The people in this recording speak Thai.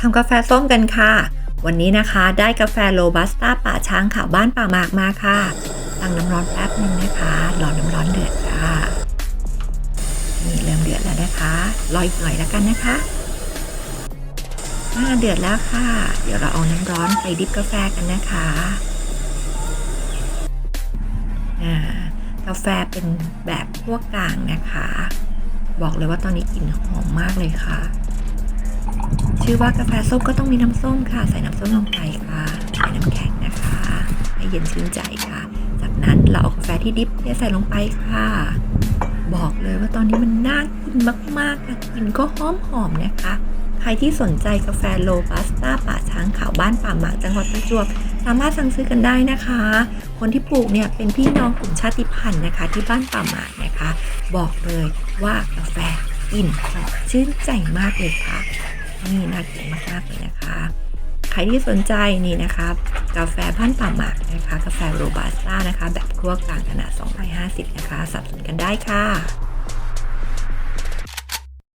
ทำกาแฟส้มกันค่ะ วันนี้นะคะได้กาแฟโรบัสต้าป่าช้างขาวบ้านป่าหมากมาค่ะ ตั้งน้ำร้อนแป๊บนึงนะคะรอน้ำร้อนเดือดค่ะนี่เริ่มเดือดแล้วนะคะรออีกหน่อยแล้วกันนะคะอ่าเดือดแล้วค่ะ เดี๋ยวเราเอาน้ำร้อนไปดิบกาแฟกันนะคะอ่ากาแฟเป็นแบบพวกกลางนะคะ บอกเลยว่าตอนนี้กลิ่นหอมมากเลยค่ะ ชื่อว่ากาแฟส้มก็ต้องมีน้ำส้มค่ะ ใส่น้ำส้มลงไปค่ะใส่น้ำแข็งนะคะ ให้เย็นชื่นใจค่ะ จากนั้นเราเอากาแฟที่ดิบเนี่ยใส่ลงไปค่ะ บอกเลยว่าตอนนี้มันน่ากินมากๆค่ะกลิ่นก็หอมหอมนะคะ ใครที่สนใจกาแฟโลบัสต้าป่าช้างขาวบ้านป่าหมากจังหวัดประจวบสามารถสั่งซื้อกันได้นะคะ คนที่ปลูกเนี่ยเป็นพี่น้องกลุ่มชาติพันธุ์นะคะ ที่บ้านป่าหมากนะคะ บอกเลยว่ากาแฟกลิ่นหอมชื่นใจมากเลยค่ะ นี่น่ากินมากๆเลยนะคะ ใครที่สนใจนี่นะคะกาแฟพันป่าหมากนะคะ กาแฟโรบัสต้านะคะ แบบคั่วกลางขนาด 250 นะคะ สับสนกันได้ค่ะ